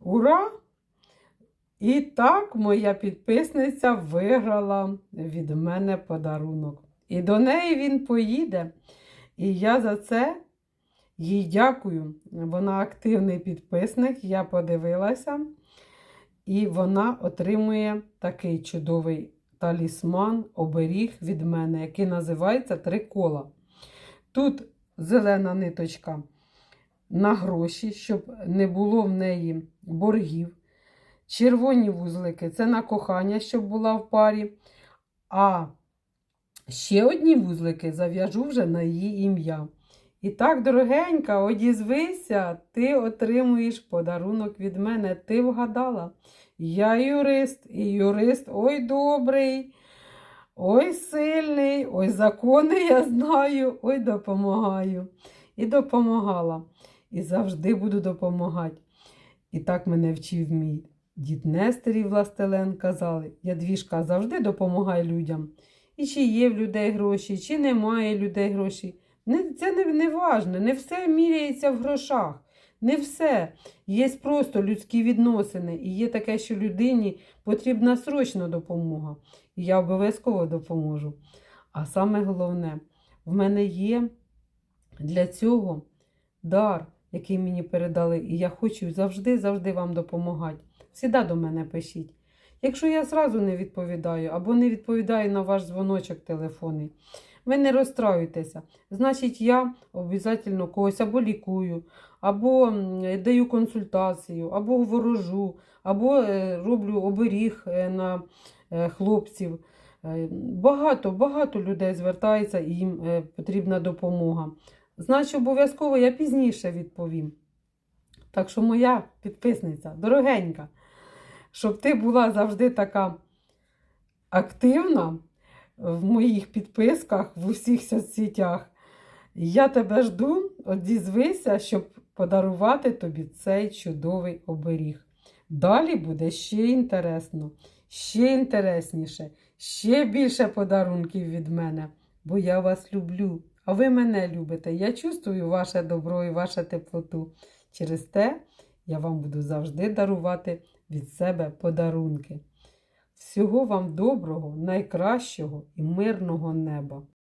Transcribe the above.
Ура! І так моя підписниця виграла від мене подарунок. І до неї він поїде. І я за це їй дякую. Вона активний підписник, я подивилася. І вона отримує такий чудовий талісман, оберіг від мене, який називається Три кола. Тут зелена ниточка на гроші, щоб не було в неї боргів. Червоні вузлики це на кохання, щоб була в парі. А ще одні вузлики зав'яжу вже на її ім'я. І так, дорогенька, одізвися, ти отримуєш подарунок від мене. Ти вгадала. Я юрист, і юрист ой добрий, ой сильний, ой закони я знаю, ой допомагаю. І допомагала. І завжди буду допомагати. І так мене вчив мій дід Нестер і Властелен казали, Ядвіжка завжди допомагай людям. І чи є в людей гроші, чи немає людей грошей. Це не, не важне, не все міряється в грошах. Не все. Є просто людські відносини. І є таке, що людині потрібна срочна допомога. І я обов'язково допоможу. А саме головне, в мене є для цього дар, який мені передали, і я хочу завжди-завжди вам допомагати. Всіда до мене пишіть. Якщо я зразу не відповідаю або не відповідаю на ваш дзвоночок телефонний, ви не розстраюйтеся. Значить, я обов'язково когось або лікую, або даю консультацію, або ворожу, або е, роблю оберіг е, на е, хлопців. Багато, багато людей звертається і їм потрібна допомога. Значить, обов'язково я пізніше відповім. Так що моя підписниця, дорогенька, щоб ти була завжди така активна в моїх підписках в усіх соцсетях. Я тебе жду, одізвися, щоб подарувати тобі цей чудовий оберіг. Далі буде ще інтересно, ще інтересніше, ще більше подарунків від мене, бо я вас люблю. Ви мене любите. Я чувствую ваше добро і вашу теплоту. Через те я вам буду завжди дарувати від себе подарунки. Всього вам доброго, найкращого і мирного неба!